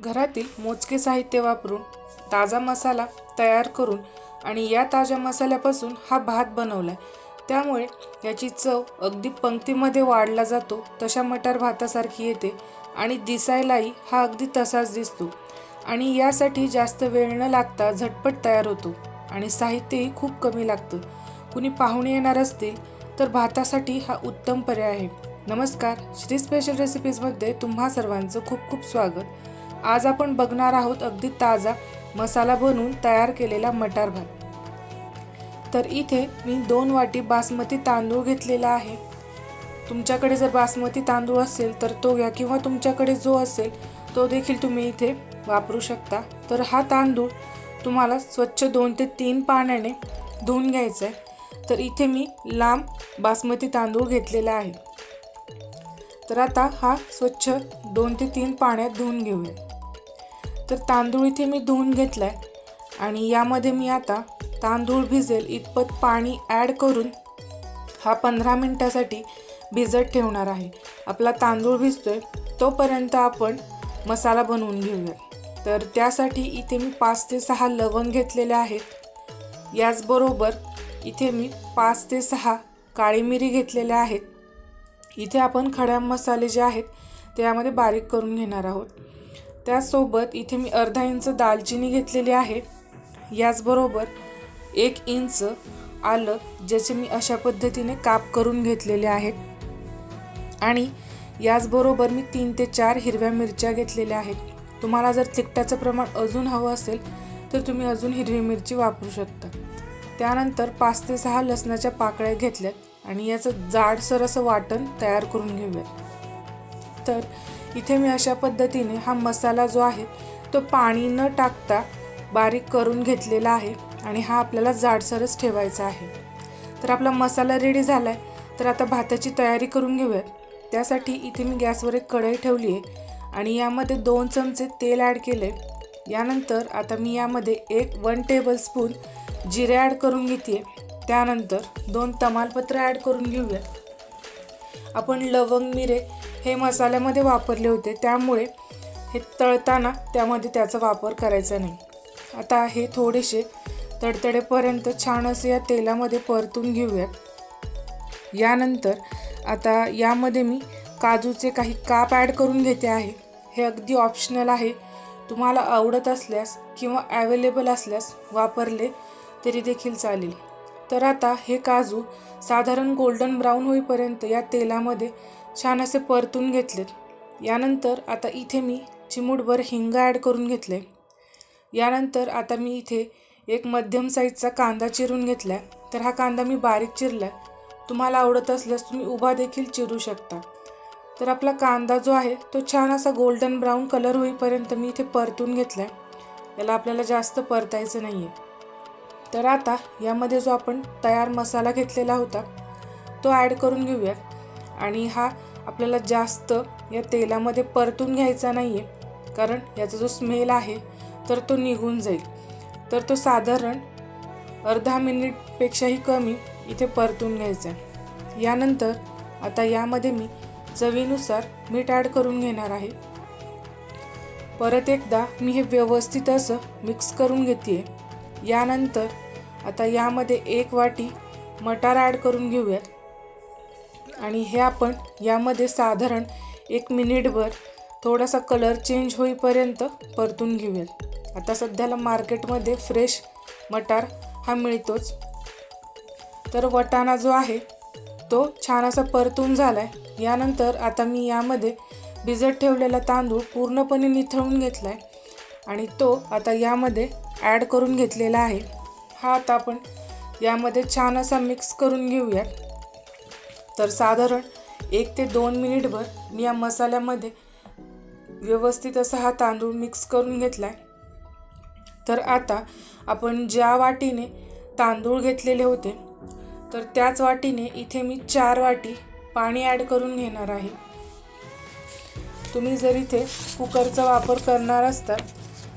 घरातील मोजके साहित्य वापरून ताजा मसाला तयार करून आणि या ताज्या मसाल्यापासून हा भात बनवला आहे त्यामुळे याची चव अगदी पंक्तीमध्ये वाढला जातो तशा मटार भातासारखी येते आणि दिसायलाही हा अगदी तसाच दिसतो. आणि यासाठी जास्त वेळ न लागता झटपट तयार होतो आणि साहित्यही खूप कमी लागतं. कुणी पाहुणे येणार असतील तर भातासाठी हा उत्तम पर्याय आहे. नमस्कार श्री स्पेशल रेसिपीजमध्ये तुम्हा सर्वांचं खूप खूप स्वागत. आज आपण बघणार आहोत अगदी ताजा मसाला बनवून तयार केलेला मटार भात. तर इथे मी दोन वाटी बासमती तांदूळ घेतलेला आहे. तुमच्याकडे जर बासमती तांदूळ असेल तर तो घ्या किंवा तुमच्याकडे जो असेल तो देखील तुम्ही इथे वापरू शकता. तर हा तांदूळ तुम्हाला स्वच्छ दोन ते तीन पाण्याने धुवून घ्यायचा आहे तर इथे मी लांब बासमती तांदूळ घेतलेला आहे. तर आता हा स्वच्छ दोन ते तीन पाण्यात धुवून घेऊया. तर तांदूळ इथे मी धुवून घेतला आहे आणि यामध्ये मी आता तांदूळ भिजेल इतपत पाणी ॲड करून हा पंधरा मिनटासाठी भिजत ठेवणार आहे. आपला तांदूळ भिजतो आहे तोपर्यंत आपण मसाला बनवून घेऊया. तर त्यासाठी इथे मी पाच ते सहा लवंग घेतलेले आहेत. याचबरोबर इथे मी पाच ते सहा काळी मिरी घेतलेल्या आहेत. इथे आपण खड्या मसाले जे आहेत ते यामध्ये बारीक करून घेणार आहोत. त्याचसोबत इथे मी अर्धा इंच दालचिनी घेतलेली आहे. याचबरोबर एक इंच आलं ज्याचे मी अशा पद्धतीने काप करून घेतलेले आहेत आणि याचबरोबर मी तीन ते चार हिरव्या मिरच्या घेतलेल्या आहेत. तुम्हाला जर तिखटाचं प्रमाण अजून हवं असेल तर तुम्ही अजून हिरवी मिरची वापरू शकता. त्यानंतर पाच ते सहा लसणाच्या पाकळ्या घेतल्यात आणि याचं जाडसर असं वाटण तयार करून घेऊयात. तर इथे मी अशा पद्धतीने हा मसाला जो आहे तो पाणी न टाकता बारीक करून घेतलेला आहे आणि हा आपल्याला जाडसरच ठेवायचा आहे. तर आपला मसाला रेडी झाला आहे तर आता भाताची तयारी करून घेऊयात त्यासाठी इथे मी गॅसवर एक कढई ठेवली आहे आणि यामध्ये दोन चमचे तेल ॲड केले यानंतर आता मी यामध्ये एक वन टेबलस्पून जिरे ॲड करून घेते त्यानंतर दोन तमालपत्र ॲड करून घेऊया. आपण लवंग मिरे हे मसाल्यामध्ये वापरले होते. त्यामुळे हे तळताना त्यामध्ये त्याचा वापर करायचा नाही. आता हे थोडेसे तडतडेपर्यंत छान असे या तेलामध्ये परतून घेऊयात. यानंतर आता यामध्ये मी काजूचे काही काप ॲड करून घेते आहे. हे अगदी ऑप्शनल आहे. तुम्हाला आवडत असल्यास किंवा ॲवेलेबल असल्यास वापरले तरी देखील चालेल. तर आता हे काजू साधारण गोल्डन ब्राऊन होईपर्यंत या तेलामध्ये छान असे परतून घेतलेत. यानंतर आता इथे मी चिमूटभर हिंग ॲड करून घेतले यानंतर आता मी इथे एक मध्यम साईजचा कांदा चिरून घेतला आहे तर हा कांदा मी बारीक चिरला आहे तुम्हाला आवडत असल्यास तुम्ही उभा देखील चिरू शकता. तर आपला कांदा जो आहे तो छान असा गोल्डन ब्राऊन कलर होईपर्यंत मी इथे परतून घेतला आहे याला आपल्याला जास्त परतायचं नाही आहे तर आता यामध्ये जो आपण तयार मसाला घेतलेला होता तो ॲड करून घेऊयात आणि हा आपल्याला जास्त या तेलामध्ये परतून घ्यायचा नाही आहे कारण याचा जो स्मेल आहे तर तो निघून जाईल. तर तो साधारण अर्धा मिनिटपेक्षाही कमी इथे परतून घ्यायचा आहे. यानंतर आता यामध्ये मी चवीनुसार मीठ ॲड करून घेणार आहे. परत एकदा मी हे व्यवस्थित असं मिक्स करून घेते यानंतर आता यामध्ये एक वाटी मटार ॲड करून घेऊयात. आणि हे आपण यामध्ये साधारण एक मिनिटभर थोडासा कलर चेंज होईपर्यंत परतून घेऊयात. आता सध्याला मार्केटमध्ये फ्रेश मटार हा मिळतोच. तर वटाणा जो आहे तो छान असा परतून झाला आहे यानंतर आता मी यामध्ये भिजत ठेवलेला तांदूळ पूर्णपणे निथळून घेतला आहे आणि तो आता यामध्ये ॲड करून घेतलेला आहे. हा आता आपण यामध्ये छान असा मिक्स करून घेऊया तर साधारण एक ते दोन मिनिटभर मी या मसाल्यामध्ये व्यवस्थित असा हा तांदूळ मिक्स करून घेतला आहे तर आता आपण ज्या वाटीने तांदूळ घेतलेले होते तर त्याच वाटीने इथे मी चार वाटी पाणी ॲड करून घेणार आहे. तुम्ही जर इथे कुकरचा वापर करणार असता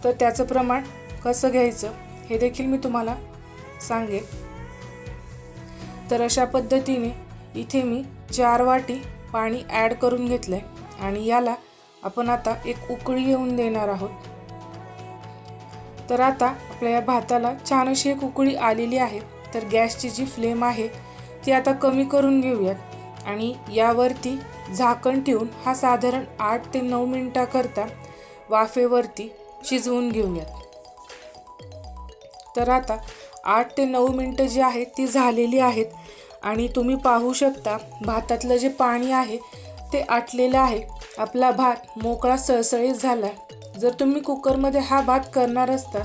तर त्याचं प्रमाण कसं घ्यायचं हे देखील मी तुम्हाला सांगेन. तर अशा पद्धतीने इथे मी चार वाटी पाणी ॲड करून घेतलं आहे आणि याला आपण आता एक उकळी येऊन देणार आहोत. तर आता आपल्या या भाताला छान अशी एक उकळी आलेली आहे. तर गॅसची जी फ्लेम आहे ती आता कमी करून घेऊयात आणि यावरती झाकण ठेवून हा साधारण आठ ते नऊ मिनटाकरता वाफेवरती शिजवून घेऊयात. तर आता आठ ते नऊ मिनटं जी आहेत ती झालेली आहेत. आणि तुम्ही पाहू शकता भातातलं जे पाणी आहे ते आटलेलं आहे. आपला भात मोकळा सळसळीत झाला. जर तुम्ही कुकरमध्ये हा भात करणार असता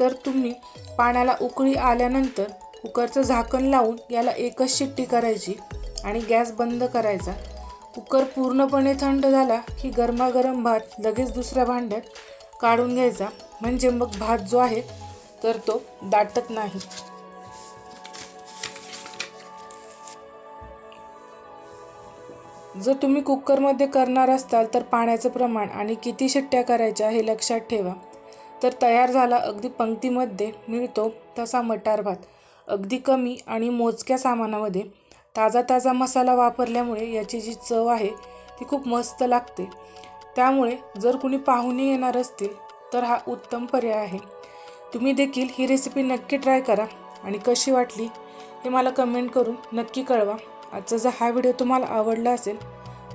तर तुम्ही पाण्याला उकळी आल्यानंतर कुकरचं झाकण लावून याला एकच शिट्टी करायची आणि गॅस बंद करायचा. कुकर पूर्णपणे थंड झाला की गरमागरम भात लगेच दुसऱ्या भांड्यात काढून घ्यायचा. म्हणजे मग भात जो आहे तर तो दाटत नाही. जर तुम्ही कुकरमध्ये करणार असताल तर पाण्याचं प्रमाण आणि किती शिट्ट्या करायच्या हे लक्षात ठेवा. तर तयार झाला अगदी पंक्तीमध्ये मिळतो तसा मटार भात. अगदी कमी आणि मोजक्या सामानामध्ये ताजा ताजा मसाला वापरल्यामुळे याची जी चव आहे ती खूप मस्त लागते. त्यामुळे जर कुणी पाहुणे येणार असतील तर हा उत्तम पर्याय आहे. तुम्ही देखील ही रेसिपी नक्की ट्राय करा आणि कशी वाटली हे मला कमेंट करून नक्की कळवा. आजचा जर हा व्हिडिओ तुम्हाला आवडला असेल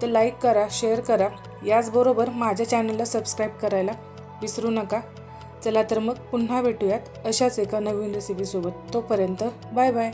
तर लाईक करा शेअर करा. याचबरोबर माझ्या चॅनलला सबस्क्राईब करायला विसरू नका. चला तर मग पुन्हा भेटूयात अशाच एका नवीन रेसिपीसोबत तोपर्यंत बाय बाय